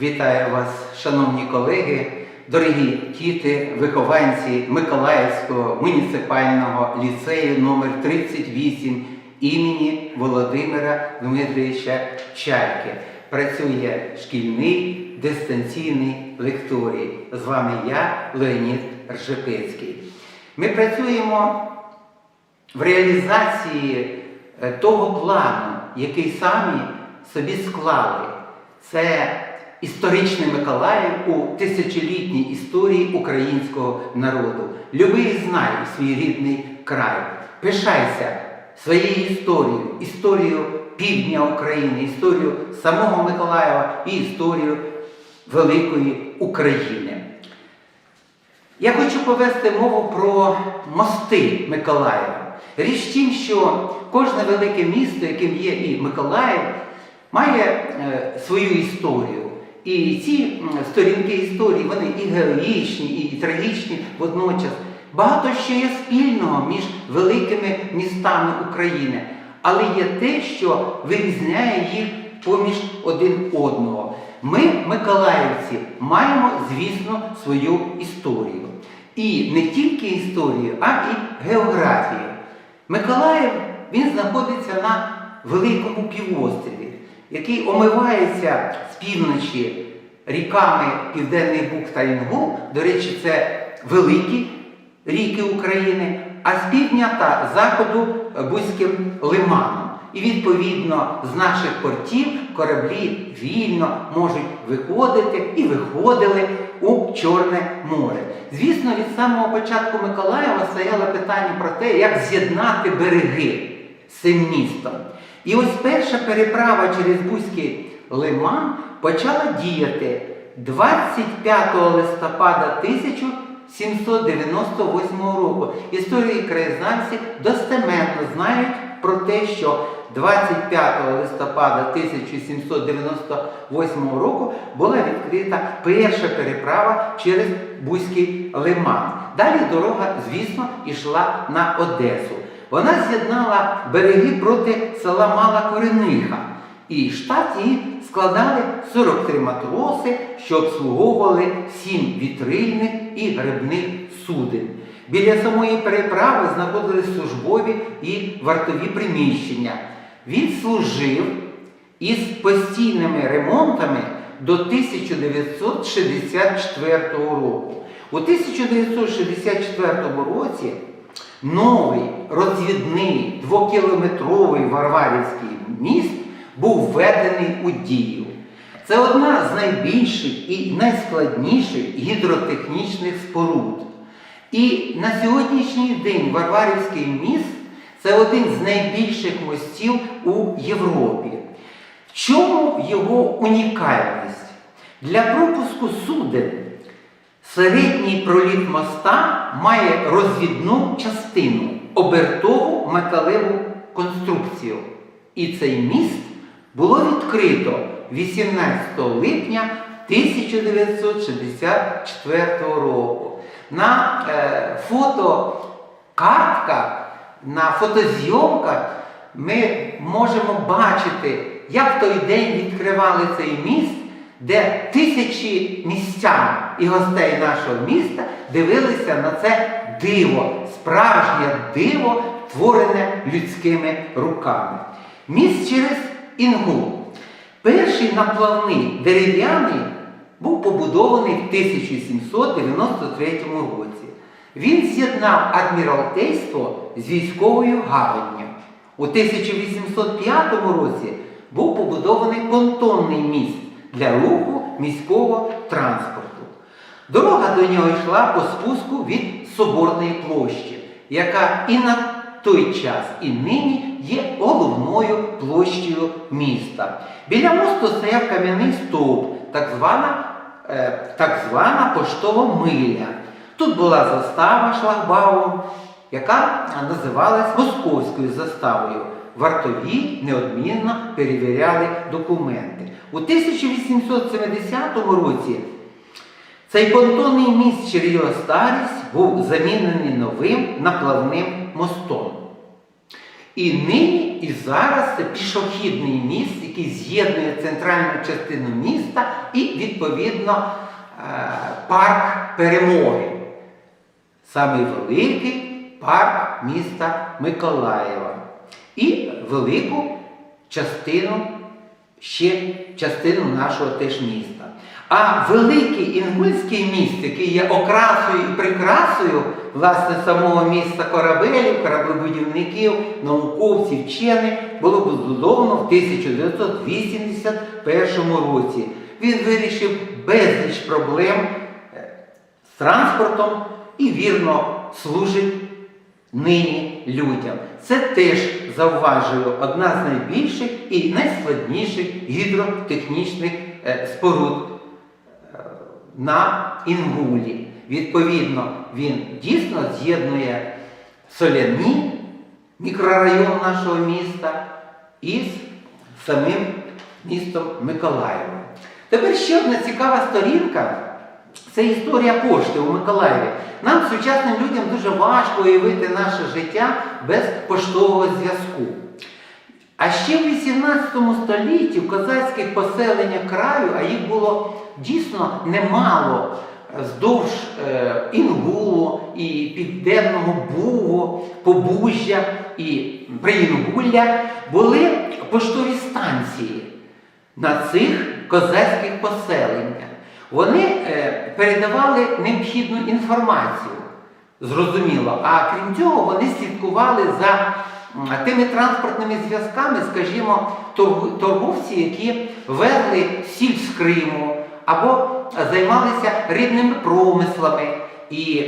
Вітаю вас, шановні колеги, дорогі діти, вихованці Миколаївського муніципального ліцею номер 38 імені Володимира Дмитровича Чайки. Працює шкільний дистанційний лекторій. З вами я, Леонід Ржепецький. Ми працюємо в реалізації е, того плану, який самі собі склали. Це історичний Миколаїв у тисячолітній історії українського народу. Люби і знай свій рідний край. Пишайся своєю історією, історією півдня України, історію самого Миколаєва і історію великої України. Я хочу повести мову про мости Миколаєва. Річ в тім, що кожне велике місто, яким є і Миколаїв, має е, свою історію. І ці сторінки історії, вони і героїчні, і трагічні водночас. Багато що є спільного між великими містами України, але є те, що вирізняє їх поміж один одного. Ми, миколаївці, маємо, звісно, свою історію. І не тільки історію, а і географію. Миколаїв він знаходиться на великому півострові, який омивається з півночі ріками Південний Буг та Інгул. До речі, це великі ріки України, а з півдня та заходу Бузьким лиманом. І відповідно з наших портів кораблі вільно можуть виходити і виходили у Чорне море. Звісно, від самого початку Миколаєва стояло питання про те, як з'єднати береги з цим містом. І ось перша переправа через Бузький лиман почала діяти 25 листопада 1798 року. Історії краєзнавці достеменно знають про те, що 25 листопада 1798 року була відкрита перша переправа через Бузький лиман. Далі дорога, звісно, йшла на Одесу. Вона з'єднала береги проти села Мала Корениха. І штат її складали 43 матроси, що обслуговували 7 вітрильних і грибних суден. Біля самої переправи знаходились службові і вартові приміщення. Він служив із постійними ремонтами до 1964 року. У 1964 році новий розвідний двокілометровий Варварівський міст був введений у дію. Це одна з найбільших і найскладніших гідротехнічних споруд. І на сьогоднішній день Варварівський міст це один з найбільших мостів у Європі. В чому його унікальність? Для пропуску суден середній проліт моста має розвідну частину, обертову металеву конструкцію. І цей міст було відкрито 18 липня 1964 року. На е, фотокартках, на фотозйомках ми можемо бачити, як той день відкривали цей міст, де тисячі містян і гостей нашого міста дивилися на це диво, справжнє диво, творене людськими руками. Міст через Інгул. Перший наплавний дерев'яний був побудований в 1793 році. Він з'єднав адміралтейство з військовою гаванню. У 1805 році був побудований понтонний міст для руху міського транспорту. Дорога до нього йшла по спуску від Соборної площі, яка і на той час, і нині є головною площею міста. Біля мосту стояв кам'яний стовп, так звана, е, так звана поштова миля. Тут була застава шлагбаум, яка називалась Московською заставою. Вартові неодмінно перевіряли документи. У 1870 році цей понтонний міст через його старість був замінений новим наплавним мостом. І нині, і зараз це пішохідний міст, який з'єднує центральну частину міста і, відповідно, е, парк перемоги. Самий великий парк міста Миколаєва. І велику частину, ще частину нашого теж міста. А великий інгульський міст, який є окрасою і прикрасою власне самого міста корабелів, кораблебудівників, науковців, вчених, було побудовано в 1981 році. Він вирішив безліч проблем е, з транспортом і вірно служить нині людям. Це теж зауважую одна з найбільших і найскладніших гідротехнічних е, споруд е, на Інгулі. Відповідно, він дійсно з'єднує соляні, мікрорайон нашого міста із самим містом Миколаєвом. Тепер ще одна цікава сторінка. Це історія пошти у Миколаєві. Нам, сучасним людям, дуже важко уявити наше життя без поштового зв'язку. А ще в 18 столітті в козацьких поселеннях краю, а їх було дійсно немало вздовж е, Інгулу і Південного Бугу, Побужжя і Приінгулля, були поштові станції на цих козацьких поселеннях. Вони е, передавали необхідну інформацію, зрозуміло. А крім цього, вони слідкували за тими транспортними зв'язками, скажімо, торговці, які везли сіль з Криму або займалися рибними промислами. І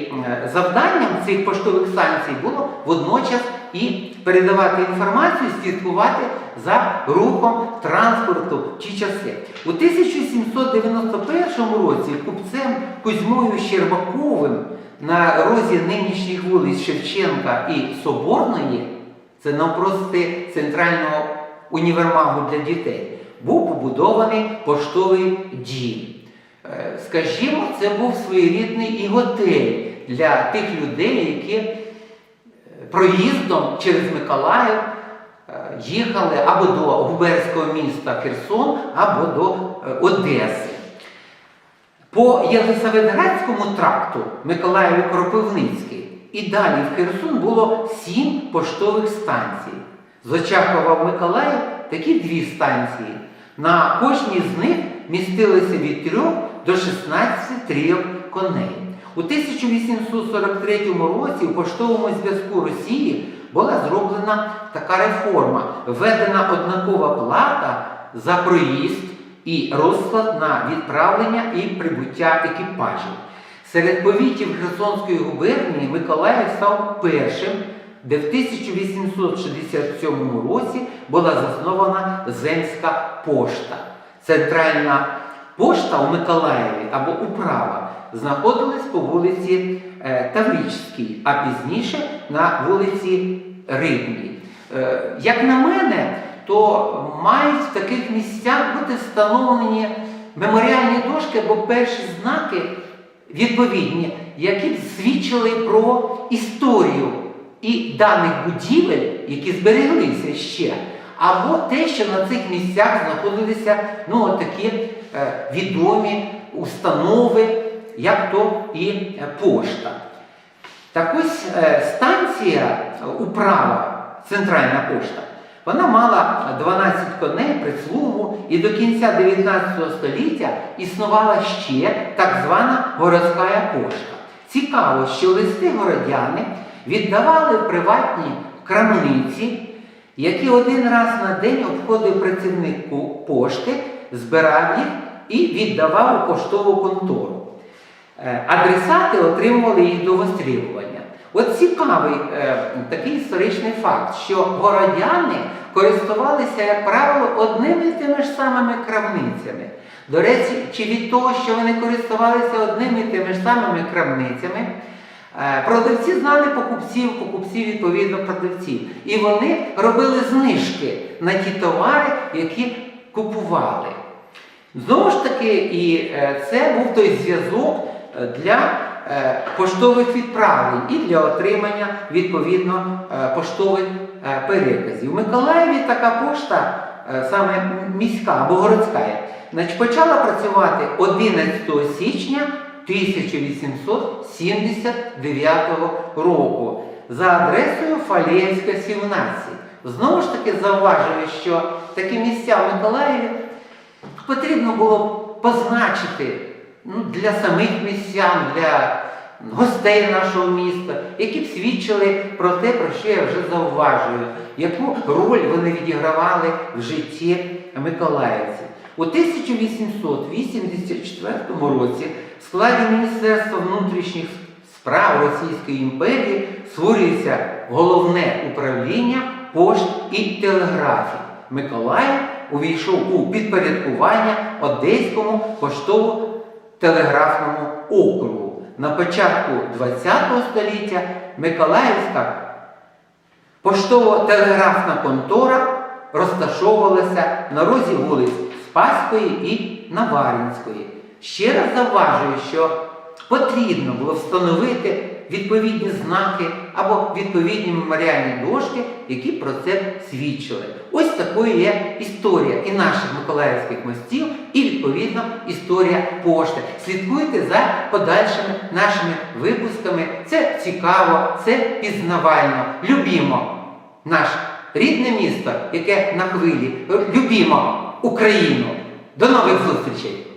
завданням цих поштових станцій було водночас і передавати інформацію, слідкувати за рухом транспорту ті часи. У 1791 році купцем Кузьмою Щербаковим на розі нинішніх вулиць Шевченка і Соборної, це навпрости центрального універмагу для дітей, був побудований поштовий дім. Е, Скажімо, це був своєрідний і готель для тих людей, які проїздом через Миколаїв е, їхали або до губернського міста Херсон, або до е, Одеси. По Єлисаветградському тракту Миколаєві Кропивницький і далі в Херсон було сім поштових станцій. З Очакова в Миколаїв такі дві станції. На кожній з них містилося від 3 до 16 трійок коней. У 1843 році у поштовому зв'язку Росії була зроблена така реформа, введена однакова плата за проїзд і розклад на відправлення і прибуття екіпажів. Серед повітів Херсонської губернії Миколаїв став першим, де в 1867 році була заснована Земська пошта. Центральна пошта у Миколаєві або управа знаходилась по вулиці е, Таврічській, а пізніше на вулиці Рибній. Е, Як на мене, то мають в таких місцях бути встановлені меморіальні дошки або перші знаки відповідні, які б свідчили про історію і даних будівель, які збереглися ще, або те, що на цих місцях знаходилися ну, такі відомі установи, як то і е, пошта. Так ось е, станція е, управа, центральна пошта, вона мала 12 коней, прислугу, і до кінця 19 століття існувала ще так звана городська пошта. Цікаво, що листи городяни віддавали приватні крамниці, які один раз на день обходив працівник пошти, збирав їх і віддавав у поштову контору. Е, Адресати отримували їх до вистрілювання. От цікавий е, такий історичний факт, що городяни користувалися, як правило, одними і тими ж самими крамницями. До речі, чи від того, що вони користувалися одними і тими ж самими крамницями, е, продавці знали покупців, покупці відповідно продавців. І вони робили знижки на ті товари, які купували. Знову ж таки, і е, це був той зв'язок е, для е, поштових відправлень і для отримання відповідно поштових переказів. В Миколаєві така пошта, саме міська або городська, почала працювати 11 січня 1879 року за адресою Фалєвська, 17. Знову ж таки зауважую, що такі місця в Миколаєві потрібно було позначити ну, для самих містян, для гостей нашого міста, які б свідчили про те, про що я вже зауважую, яку роль вони відігравали в житті миколаївців. У 1884 році в складі Міністерства внутрішніх справ Російської імперії створюється головне управління пошт і телеграфії. Миколаїв увійшов у підпорядкування Одеському поштово-телеграфному округу. На початку ХХ століття Миколаївська поштово-телеграфна контора розташовувалася на розі вулиць Спаської і Наваринської. Ще раз зауважую, що потрібно було встановити відповідні знаки або відповідні меморіальні дошки, які про це свідчили. Ось такою є історія і наших миколаївських мостів, і відповідно історія пошти. Слідкуйте за подальшими нашими випусками. Це цікаво, це пізнавально. Любімо наше рідне місто, яке на хвилі. Любімо Україну. До нових зустрічей!